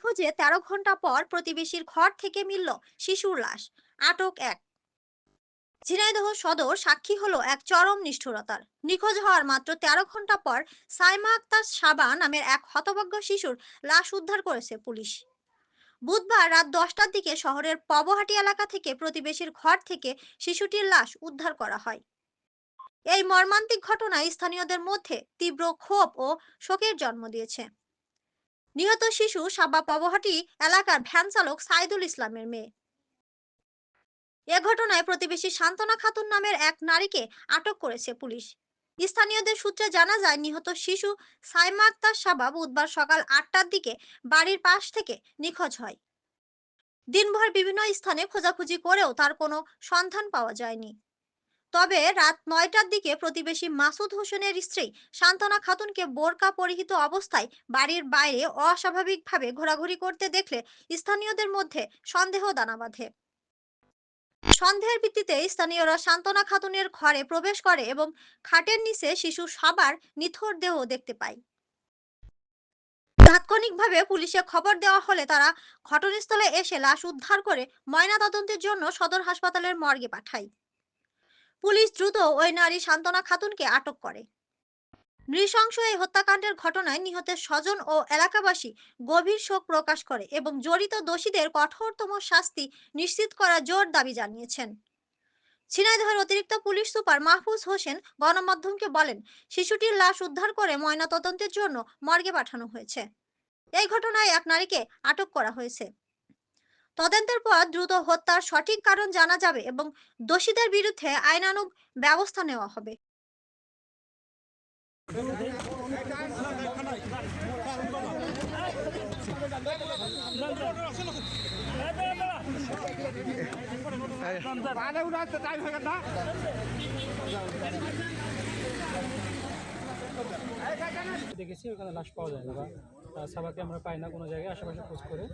খোঁজে তেরো ঘণ্টা পর প্রতিবেশীর ঘর থেকে মিলল শিশুর লাশ। আটক এক। ঝিনাইদহ সদর সাক্ষী হলো এক চরম নিষ্ঠুরতার। নিখোঁজ হওয়ার মাত্র তেরো ঘণ্টা পর সাইমা আক্তার সাবা নামের এক হতভাগ্য শিশুর লাশ উদ্ধার করেছে পুলিশ। বুধবার রাত দশটার দিকে শহরের পবহাটি এলাকা থেকে প্রতিবেশীর ঘর থেকে শিশুটির লাশ উদ্ধার করা হয়। এই মর্মান্তিক ঘটনায় স্থানীয়দের মধ্যে তীব্র ক্ষোভ ও শোকের জন্ম দিয়েছে। নিহত শিশু সাবা পবহাটি এলাকার ভ্যান চালক সাইদুল ইসলামের মেয়ে। এ ঘটনায় প্রতিবেশী সান্তনা খাতুন নামের এক নারীকে আটক করেছে পুলিশ। স্থানীয়দের সূত্রে জানা যায়, নিহত শিশু সাইমা আক্তার সাবা বুধবার সকাল আটটার দিকে বাড়ির পাশ থেকে নিখোঁজ হয়। দিনভর বিভিন্ন স্থানে খোঁজাখুঁজি করেও তার কোনো সন্ধান পাওয়া যায়নি। তবে রাত নয়টার দিকে প্রতিবেশী মাসুদ হোসেনের স্ত্রী সান্তনা খাতুনকে বোরকা পরিহিত অবস্থায় বাড়ির বাইরে অস্বাভাবিকভাবে ঘোরাঘুরি করতে দেখলে স্থানীয়দের মধ্যে সন্দেহ দানা বাঁধে। সন্দেহের ভিত্তিতে স্থানীয়রা সান্তনা খাতুনের ঘরে প্রবেশ করে এবং খাটের নিচে শিশু সবার নিথর দেহ দেখতে পায়। তাৎক্ষণিকভাবে পুলিশে খবর দেওয়া হলে তারা ঘটনাস্থলে এসে লাশ উদ্ধার করে ময়নাতদন্তের জন্য সদর হাসপাতালের মর্গে পাঠায়। পুলিশ দ্রুত ওই নারী সান্তনা খাতুনকে আটক করে। নৃশংস এই হত্যাকাণ্ডের ঘটনায় নিহতের স্বজন ও এলাকাবাসী গভীর শোক প্রকাশ করে এবং জড়িত দোষীদের কঠোরতম শাস্তি নিশ্চিত করার জোর দাবি জানিয়েছেন। ঝিনাইদহের অতিরিক্ত পুলিশ সুপার মাহফুজ হোসেন গণমাধ্যমকে বলেন, শিশুটির লাশ উদ্ধার করে ময়নাতদন্তের জন্য মর্গে পাঠানো হয়েছে। এই ঘটনায় এক নারীকে আটক করা হয়েছে। তদন্তের পর দ্রুত হত্যার সঠিক কারণ জানা যাবে এবং দোষীদের বিরুদ্ধে আইনানুগ ব্যবস্থা নেওয়া হবে। দেখেছি, ওখানে লাশ পাওয়া যায় না বা সাবাকে আমরা পাই না কোনো জায়গায়, আশেপাশে খোঁজ করে।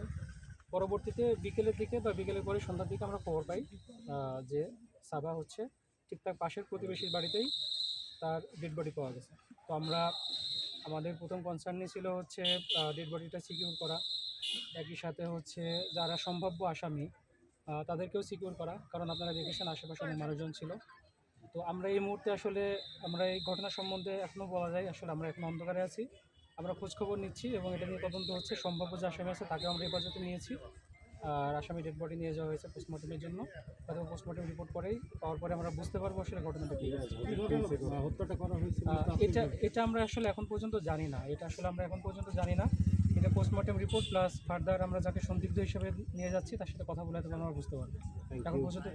পরবর্তীতে বিকেলের দিকে বা বিকেলের পরে সন্ধ্যার দিকে আমরা খবর পাই যে সাবা হচ্ছে ঠিক তার পাশের প্রতিবেশীর বাড়িতেই তার ডেড বডি পাওয়া গেছে। তো আমরা, আমাদের প্রথম কনসার্নই ছিল হচ্ছে ডেড বডিটা সিকিউর করা। একই সাথে হচ্ছে যারা সম্ভাব্য আসামি তাদেরকেও সিকিউর করা, কারণ আপনারা দেখেছেন আশেপাশে অনেক মানুষজন ছিল। তো আমরা এই মুহূর্তে আসলে, আমরা এই ঘটনা সম্বন্ধে এখনও বলা যায়, আসলে আমরা এখন অন্ধকারে আছি। আমরা খোঁজখবর নিচ্ছি এবং এটা নিয়ে তদন্ত হচ্ছে। সম্ভাব্য যে আসামি আছে তাকেও আমরা হেফাজতে নিয়েছি। আর আসামি ডেড বডি নিয়ে যাওয়া হয়েছে পোস্টমর্টমের জন্য। তাদের পোস্টমর্টম রিপোর্ট পরেই পাওয়ার পরে আমরা বুঝতে পারব আসলে ঘটনাটা কী হত্যাটা করা হয়েছে এটা এটা আমরা আসলে এখন পর্যন্ত জানি না। এটা আসলে আমরা এখন পর্যন্ত জানি না। এটা পোস্টমর্টম রিপোর্ট প্লাস ফার্দার আমরা যাকে সন্দিগ্ধ হিসেবে নিয়ে যাচ্ছি তার সাথে কথা বলে তখন আমরা বুঝতে পারব। এখন পর্যন্ত